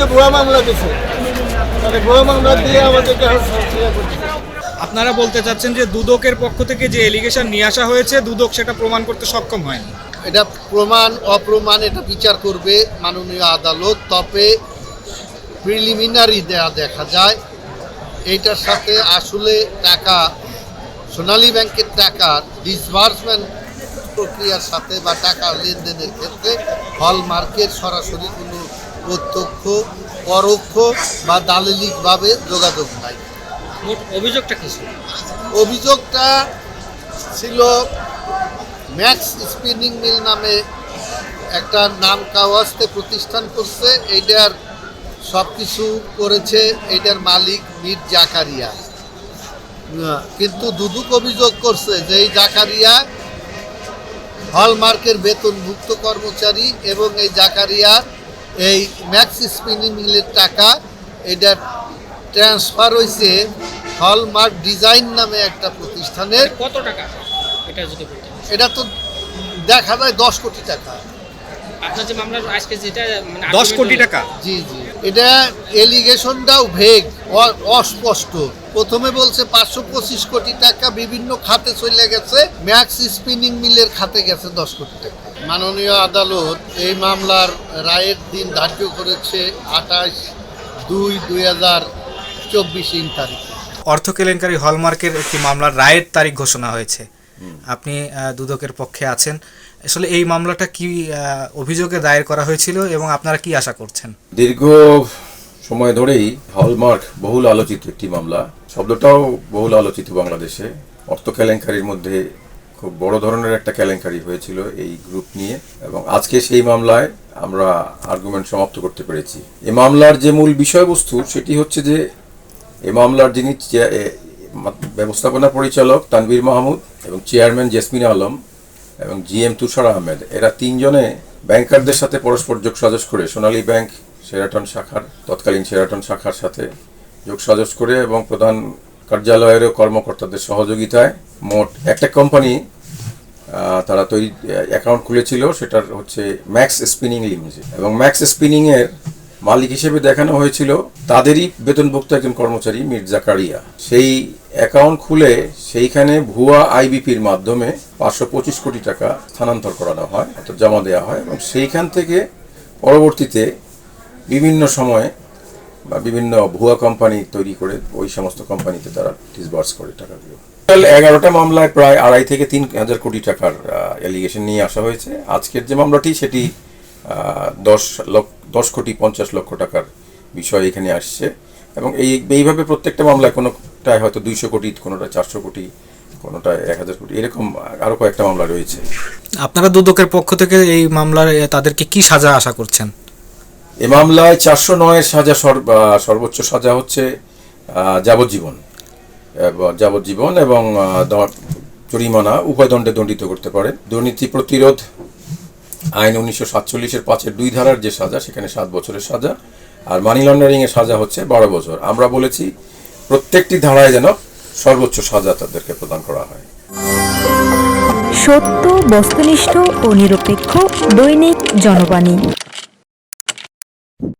বিরুদ্ধে ভুয়া মামলা দিছে। মানে ভুয়া মামলা দিয়ে আমাদেরকে আপনারা বলতে চাচ্ছেন যে দুদকের পক্ষ থেকে যে এলিগেশন নিয়ে আসা হয়েছে দুদক সেটা প্রমাণ করতে সক্ষম হয়নি? এটা প্রমাণ অপ্রমাণ এটা বিচার করবে মাননীয় আদালত তবে প্রিলিমিনারি দেয়া দেখা যায়। এইটার সাথে আসলে টাকা সোনালী ব্যাংকের টাকা ডিসবার্সমেন্ট প্রক্রিয়ার সাথে বা টাকা লেনদেনের ক্ষেত্রে হলমার্কের সরাসরি কোনো প্রত্যক্ষ পরোক্ষ বা দালিলিকভাবে যোগাযোগ নাই। মোট অভিযোগটা কি ছিল? অভিযোগটা ছিল ম্যাক্স স্পিনিং মিল নামে একটা নাম কাওয়াজতে প্রতিষ্ঠান করছে। এইটার সব কিছু করেছে এইটার মালিক মীর জাকারিয়া। কিন্তু দুদুক অভিযোগ করছে যে এই জাকারিয়া হলমার্কের বেতনভুক্ত কর্মচারী এবং এই জাকারিয়া এই ম্যাক্স স্পিনিং মিলের টাকা এটা ট্রান্সফার হয়েছে হলমার্ক ডিজাইন নামে একটা প্রতিষ্ঠানের। কত টাকা? এটা যদি এটা তো দেখা যায় দশ কোটি টাকা। আপনার যে মামলা আজকে যেটা মানে দশ কোটি টাকা? জি জি। এটা এলিগেশনটাও ভেগ অস্পষ্ট। প্রথমে বলছে পাঁচশো পঁচিশ কোটি টাকা বিভিন্ন খাতে চলে গেছে। ম্যাক্স স্পিনিং মিলের খাতে গেছে দশ কোটি টাকা। মাননীয় আদালত এই মামলার রায়ের দিন ধার্য করেছে আঠাশ দুই দুই হাজার চব্বিশ ইং তারিখে। অর্থ কেলেঙ্কারি হলমার্কের একটি মামলার রায়ের তারিখ ঘোষণা হয়েছে। আপনি দুদকের পক্ষে আছেন। আসলে এই মামলাটা কি অভিযোগে দায়ের করা হয়েছিল এবং আপনারা কি আশা করছেন? দীর্ঘ সময় ধরেই হলমার্ক বহুল আলোচিত একটি মামলা। শব্দটাও বহুল আলোচিত বাংলাদেশে। অর্থ কেলেঙ্কারির মধ্যে খুব বড় ধরনের একটা কেলেঙ্কারি হয়েছিল এই গ্রুপ নিয়ে। এবং আজকে সেই মামলায় আমরা আর্গুমেন্ট সমাপ্ত করতে পেরেছি। এ মামলার যে মূল বিষয়বস্তু, সেটি হচ্ছে যে এ মামলার যিনি ব্যবস্থাপনা পরিচালক তানভীর মাহমুদ এবং চেয়ারম্যান জেসমিন আলম এবং জি এম তুষার আহমেদ, এরা তিনজনে ব্যাংকারদের সাথে পরস্পর যোগসাজশ করে সোনালী ব্যাংক সেরাটন শাখার, তৎকালীন সেরাটন শাখার সাথে যোগসাজশ করে এবং প্রধান কার্যালয়েরও কর্মকর্তাদের সহযোগিতায় মোট একটা কোম্পানি তারা তৈরি অ্যাকাউন্ট খুলেছিল, সেটার হচ্ছে ম্যাক্স স্পিনিং লিমিটেড এবং ম্যাক্স স্পিনিং এর মালিক হিসেবে দেখানো হয়েছিল তাদেরই বেতনভুক্ত একজন কর্মচারী, মীর জাকারিয়া। সেই অ্যাকাউন্ট খুলে সেইখানে ভুয়া আইবিপির মাধ্যমে পাঁচশো পঁচিশ কোটি টাকা স্থানান্তর করানো হয়, অর্থাৎ জমা দেওয়া হয় এবং সেইখান থেকে পরবর্তীতে বিভিন্ন সময়ে বা বিভিন্ন ভুয়া কোম্পানি তৈরি করে ওই সমস্ত কোম্পানিতে তারা ডিসবার্স করে টাকাগুলো। এগারোটা মামলায় প্রায় আড়াই থেকে তিন হাজার কোটি টাকার অ্যালিগেশন নিয়ে আসা হয়েছে। আজকের যে মামলাটি, সেটি দশ লক্ষ, দশ কোটি পঞ্চাশ লক্ষ টাকার বিষয় এখানে আসছে। এবং এই, এইভাবে প্রত্যেকটা মামলায় কোনোটায় হয়তো দুইশো কোটি, কোনোটা চারশো কোটি, কোনোটায় এক হাজার কোটি, এরকম আরও কয়েকটা মামলা রয়েছে। আপনারা দুদকের পক্ষ থেকে এই মামলার তাদেরকে কি সাজা আশা করছেন? এ মামলায় চারশো নয়ের সাজা সর্বোচ্চ সাজা হচ্ছে যাবজ্জীবন। যাবজ্জীবন এবং জরিমানা উভয় দণ্ডে দণ্ডিত করতে পারে। দুর্নীতি প্রতিরোধ আইন উনিশশো সাতচল্লিশের পাঁচের দুই ধারার যে সাজা, সেখানে সাত বছরের সাজা। আর মানি লন্ডারিং এর সাজা হচ্ছে বারো বছর। আমরা বলেছি প্রত্যেকটি ধারায় যেন সর্বোচ্চ সাজা তাদেরকে প্রদান করা হয়। সত্য, বস্তুনিষ্ঠ ও নিরপেক্ষ দৈনিক জনবাণী।